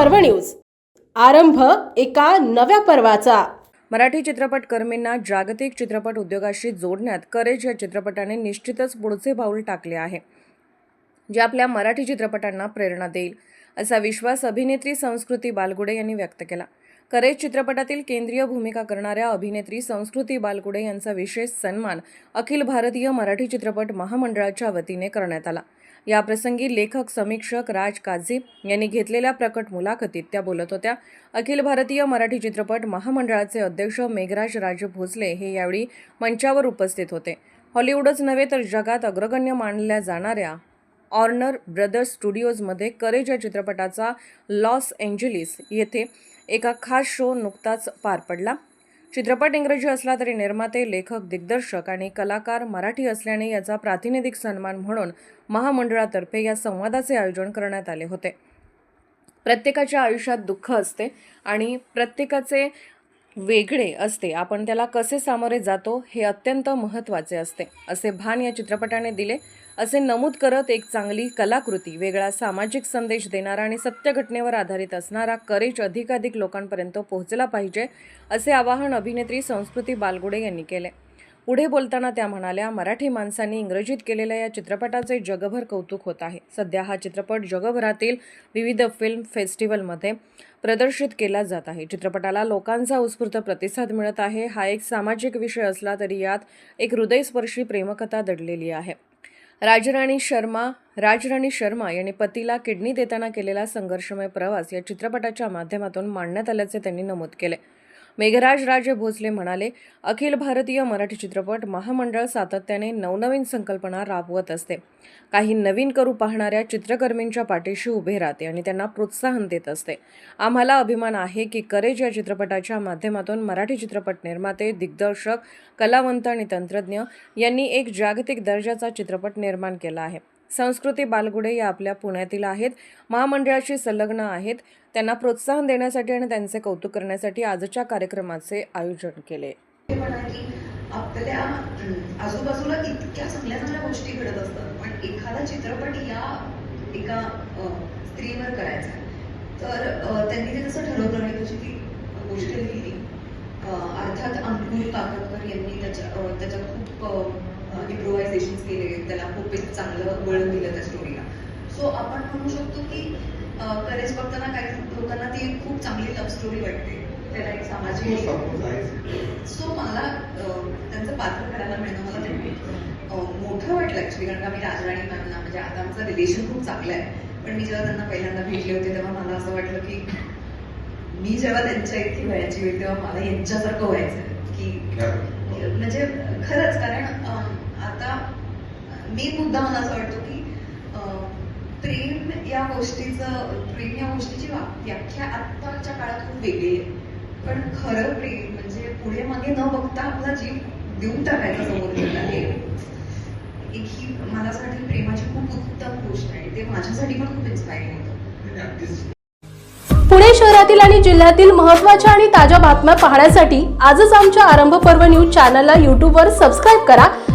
पर्व न्यूज. आरंभ एका नव्या पर्वाचा. मराठी चित्रपट कर्मींना जागतिक चित्रपट उद्योगाशी जोडण्यात करेज या चित्रपटाने निश्चितच पुढचे पाऊल टाकले आहे जे आपल्या मराठी चित्रपटांना प्रेरणा देईल असा विश्वास अभिनेत्री संस्कृती बालगुडे यांनी व्यक्त केला. करेज चित्रपटातील केंद्रीय भूमिका करणाऱ्या अभिनेत्री संस्कृती बालकुडे यांचा विशेष सन्मान अखिल भारतीय मराठी चित्रपट महामंडळाच्या वतीने करण्यात आला. या प्रसंगी लेखक समीक्षक राज काझी यांनी घेतलेल्या प्रकट मुलाखतीत त्या बोलत होत्या. अखिल भारतीय मराठी चित्रपट महामंडळाचे अध्यक्ष मेघराज राज भोसले हे यावेळी मंचावर उपस्थित होते. हॉलिवूडच नव्हे तर जगात अग्रगण्य मानल्या जाणाऱ्या ऑर्नर ब्रदर्स स्टुडिओजमध्ये करेज या चित्रपटाचा लॉस एंजेलिस येथे एका खास शो नुकताच पार पडला. चित्रपट इंग्रजी असला तरी निर्माते लेखक दिग्दर्शक आणि कलाकार मराठी असल्याने याचा प्रातिनिधिक सन्मान म्हणून महामंडळातर्फे या संवादाचे आयोजन करण्यात आले होते. प्रत्येकाच्या आयुष्यात दुःख असते आणि प्रत्येकाचे वेगळे असते. आपण त्याला कसे सामोरे जातो हे अत्यंत महत्त्वाचे असते असे भान या चित्रपटाने दिले. असे नमूद करत एक चांगली कलाकृती वेगळा सामाजिक संदेश देणारा आणि सत्य घटनेवर आधारित असणारा करेज अधिकाधिक लोकांपर्यंत पोहोचला पाहिजे असे आवाहन अभिनेत्री संस्कृती बालगुडे यांनी केले. पुढे बोलताना त्या म्हणाल्या मराठी माणसांनी इंग्रजीत केलेल्या या चित्रपटाचे जगभर कौतुक होत आहे. सध्या हा चित्रपट जगभरातील विविध फिल्म फेस्टिवलमध्ये प्रदर्शित केला जात आहे. चित्रपटाला लोकांचा उत्स्फूर्त प्रतिसाद मिळत आहे. हा एक सामाजिक विषय असला तरी यात एक हृदयस्पर्शी प्रेमकथा दडलेली आहे. राजराणी शर्मा राजराणी शर्मा यांनी पतीला किडनी देताना केलेला संघर्षमय प्रवास या चित्रपटाच्या माध्यमातून मांडण्यात आल्याचे त्यांनी नमूद केले. मेघराज राजे भोसले म्हणाले अखिल भारतीय मराठी चित्रपट महामंडळ सातत्याने नवनवीन संकल्पना राबवत असते. काही नवीन करू पाहणाऱ्या चित्रकर्मींच्या पाठीशी उभे राहते आणि त्यांना प्रोत्साहन देत असते. आम्हाला अभिमान आहे की करेज या चित्रपटाच्या माध्यमातून मराठी चित्रपट निर्माते दिग्दर्शक कलावंत आणि तंत्रज्ञ यांनी एक जागतिक दर्जाचा चित्रपट निर्माण केला आहे. संस्कृती बालगुडे या आपल्या पुण्यातील आहेत. महामंडळाशी संलग्न आहेत. त्यांना प्रोत्साहन देण्यासाठी आणि त्यांचे कौतुक करण्यासाठी आजच्या कार्यक्रमाचे आयोजन केले. आपल्या आजूबाजूला इतक्या चांगल्या चांगल्या गोष्टी घडत असतात पण एखादा चित्रपट या एका स्त्रीवर करायचा तर त्यांनी ते कसं ठरवलं आणि त्याची ती गोष्ट लिहिली अर्थात अंकुर काकतकर यांनी त्याच्या त्याच्या खूप इम्प्रोव्हायझेशन केले त्याला खूप एक चांगलं वळण दिलं त्या स्टोरीला सो आपण म्हणू शकतो की करेज बघताना काही लोकांना ती खूप चांगली लव्ह स्टोरी वाटते. त्याला एक सामाजिक सो मला अं, त्यांचं पात्र करायला मिळणं मला ते मोठं वाटलं ऍक्च्युली कारण का मी राजराणी मॅमना म्हणजे आता आमचं रिलेशन खूप चांगलं आहे. पण मी जेव्हा त्यांना पहिल्यांदा भेटले होते तेव्हा मला असं वाटलं की मी जेव्हा त्यांच्या इतकी व्हायची होईल तेव्हा मला यांच्यासारखं व्हायचं की म्हणजे खरंच कारण अं, आता मेन मुद्दा मला असं वाटतो की प्रेम या गोष्टीचं प्रेम या गोष्टीची व्याख्या आत्ताच्या काळात खूप वेगळी आहे. पण खरं प्रेम म्हणजे पुढे मागे न बघता आपला जीव देऊन टाकायचा समोर हे एक ही मलासाठी प्रेमाची खूप उत्तम गोष्ट आहे. ते माझ्यासाठी पण खूप इन्स्पायरिंग होतं. पुणे शहरातील आणि जिल्ह्यातील महत्त्वाच्या आणि ताज्या बातम्या पाहण्यासाठी आजच आमच्या आरंभ पर्व न्यूज चॅनलला यूट्यूबवर सबस्क्राईब करा.